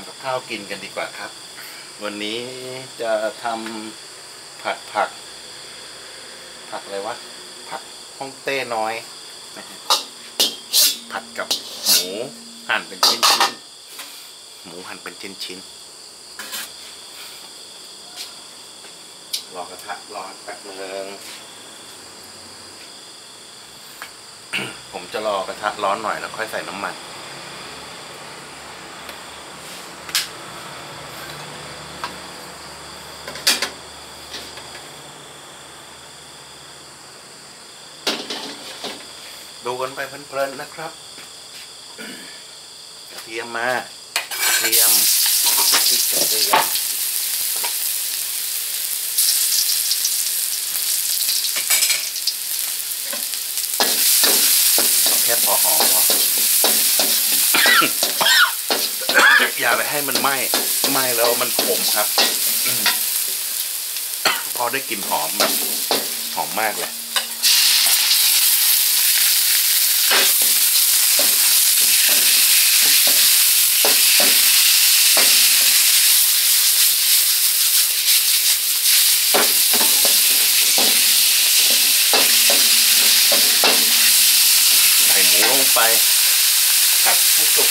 ำกับข้าวกินกันดีกว่าครับ วันนี้จะทำผัดผัก ผักอะไรวะ ผักฮ่องเต้น้อย ผัดกับหมูหั่นเป็นชิ้นๆหมูหั่นเป็นชิ้นๆรอกระทะร้อนแป๊บนึงผมจะรอกระทะร้อนหน่อยแล้วค่อยใส่น้ำมัน ดูกันไปเพลินๆนะครับกระเทียมมากระเทียมพริกกระเทียมเอแค่พอหอมพออย่าไปให้มันไหม้ไหม้แล้วมันขมครับ พอได้กลิ่นหอมแบบหอมมากเลย ใส่หมูลง ไปผัดให้สุก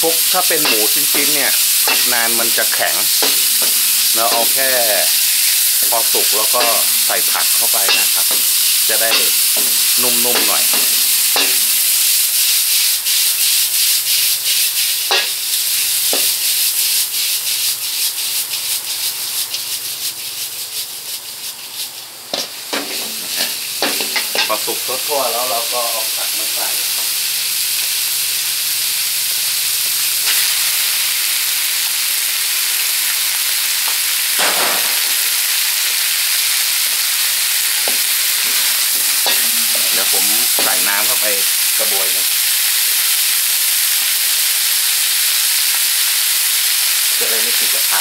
พวกถ้าเป็นหมูชิ้นๆเนี่ยนานมันจะแข็ง เราเอาแค่พอสุกแล้วก็ใส่ผักเข้าไปนะครับ จะได้นุ่มๆหน่อย อสุกทั่วๆแล้วเราก็เอาผักมาใส่เดี๋ยวผมใส่น้ำเข้าไปกระบวยหนึงจะได้ไม่ติดกระทะ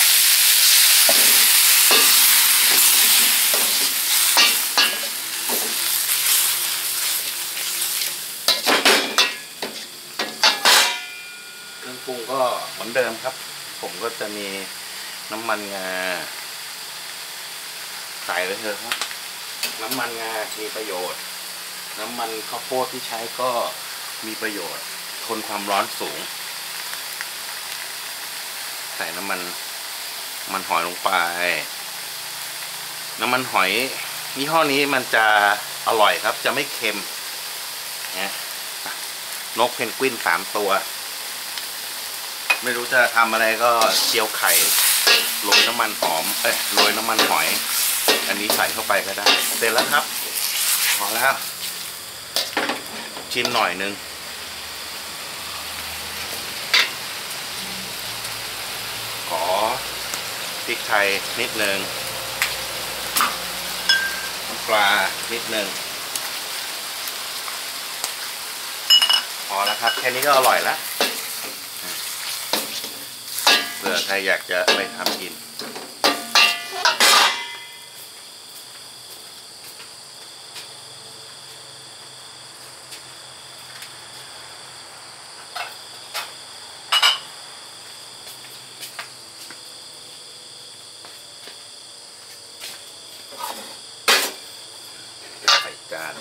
เครื่องปรุงก็เหมื อนเดิมครับ ผมก็จะมีน้ำมันงาใส่เลยเถอะครับ น้ำมันงา มีประโยชน์ น้ำมันข้าวโพดที่ใช้ก็มีประโยชน์ ทนความร้อนสูง ใส่น้ำมันมันหอยลงไป น้ำมันหอยยี่ห้อนี้มันจะอร่อยครับ จะไม่เค็มนะนกเพนกวินสามตัว ไม่รู้จะทำอะไรก็เจียวไข่โรยน้ำมันหอม เอ้ยโรยน้ำมันหอย อันนี้ใส่เข้าไปก็ได้ เสร็จแล้วครับ พอแล้ว ชิมหน่อยนึงขอพริกไทยนิดนึงน้ำปลานิดนึงพอแล้วครับ แค่นี้ก็อร่อยแล้ว เผื่อใครอยากจะไปทำกิน ใส่จาน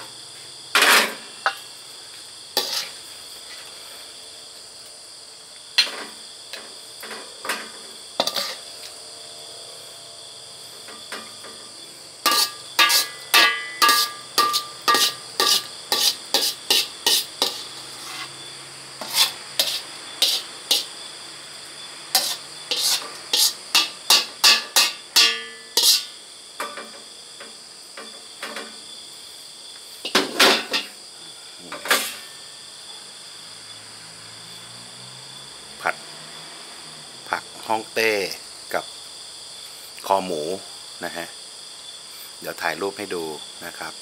ผัด ผัก ฮ่องเต้กับคอหมูนะฮะ เดี๋ยวถ่ายรูปให้ดูนะครับ